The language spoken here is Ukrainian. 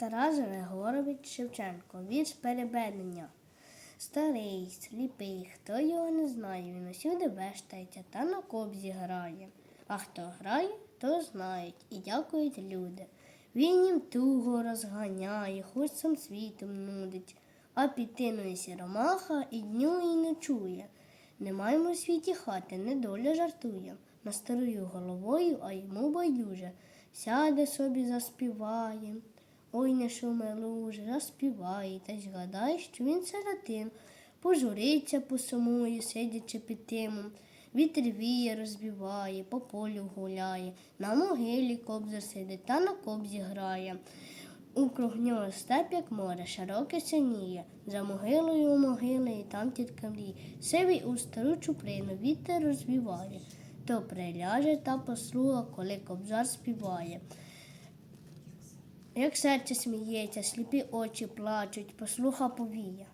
Тарас Григорович Шевченко, вірш перебедення. Старий, сліпий, хто його не знає, він усюди вештається та на кобзі грає. А хто грає, то знають і дякують люди. Він їм туго розганяє, хоч сам світом нудить, а підтинує сіромаха і дню і ночує. Не маємо в світі хати, недоля жартує. На старою головою, а йому байдуже. Сяде собі, заспіває. Ой, не шуме луже, заспіває, та й згадає, що він сиротин. Пожуриться, посумує, сидячи під тимом. Вітер віє, розбиває, по полю гуляє, на могилі кобза сидить та на кобзі грає. Укруг нього степ, як море, широке синіє, за могилою у могили, і там тітка мрій. Сивий у стару чуприну вітер розвіває, то приляже та послуга, коли кобзар співає. Як серце сміється, сліпі очі плачуть, послуха повія.